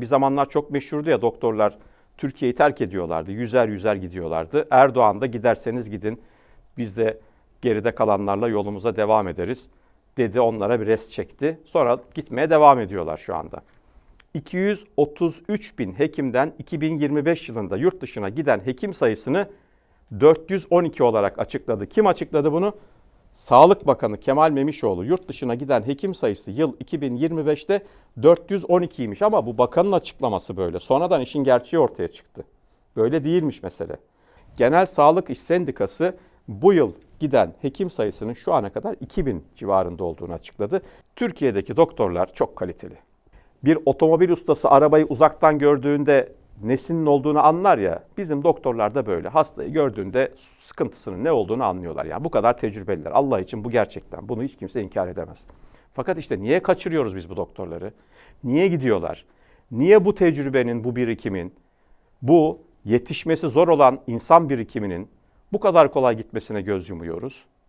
Bir zamanlar çok meşhurdu ya doktorlar Türkiye'yi terk ediyorlardı. Yüzer yüzer gidiyorlardı. Erdoğan da giderseniz gidin biz de geride kalanlarla yolumuza devam ederiz dedi. Onlara bir rest çekti. Sonra gitmeye devam ediyorlar şu anda. 233 bin hekimden 2025 yılında yurt dışına giden hekim sayısını 412 olarak açıkladı. Kim açıkladı bunu? Sağlık Bakanı Kemal Memişoğlu yurt dışına giden hekim sayısı yıl 2025'te 412'ymiş ama bu bakanın açıklaması böyle. Sonradan işin gerçeği ortaya çıktı. Böyle değilmiş mesele. Genel Sağlık İş Sendikası bu yıl giden hekim sayısının şu ana kadar 2000 civarında olduğunu açıkladı. Türkiye'deki doktorlar çok kaliteli. Bir otomobil ustası arabayı uzaktan gördüğünde nesinin olduğunu anlar ya. Bizim doktorlar da böyle. Hastayı gördüğünde sıkıntısının ne olduğunu anlıyorlar. Yani bu kadar tecrübeliler. Allah için bu gerçekten. Bunu hiç kimse inkar edemez. Fakat işte niye kaçırıyoruz biz bu doktorları? Niye gidiyorlar? Niye bu tecrübenin, bu birikimin, bu yetişmesi zor olan insan birikiminin bu kadar kolay gitmesine göz yumuyoruz?